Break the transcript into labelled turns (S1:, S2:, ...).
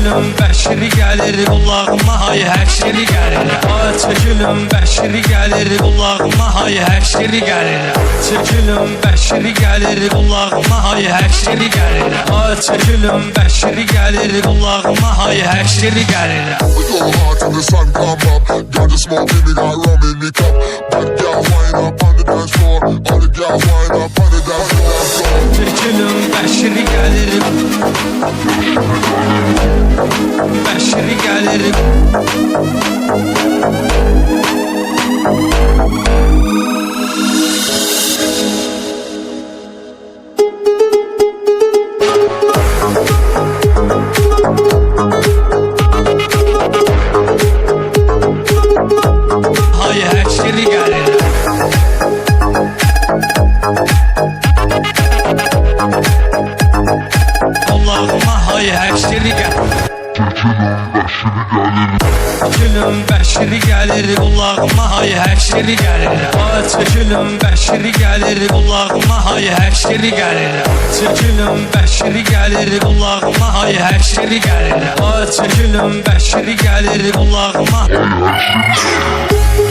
S1: Çəkilüm bəşiri gəlir qulağıma hay həşiri gəlir Ay çəkilüm bəşiri gəlir qulağıma hay həşiri gəlir Çəkilüm bəşiri gəlir qulağıma hay həşiri gəlir Ay çəkilüm bəşiri gəlir qulağıma hay həşiri gəlir
S2: We go hard till the sun come up. Ganja smoking, we got rum in the cup. Bad gal wind up on the dance floor. All the gals wind up on the dance floor.
S1: Gəlir Bəşiri gəlir Hay gəlir Çəkilüm bəşiri gəlir qulağıma hay həşiri gəlir Ay çəkilüm bəşiri gəlir qulağıma hay həşiri gəlir Çəkilüm bəşiri gəlir qulağıma hay həşiri gəlir Ay çəkilüm bəşiri gəlir qulağıma Hay həşiri gəlir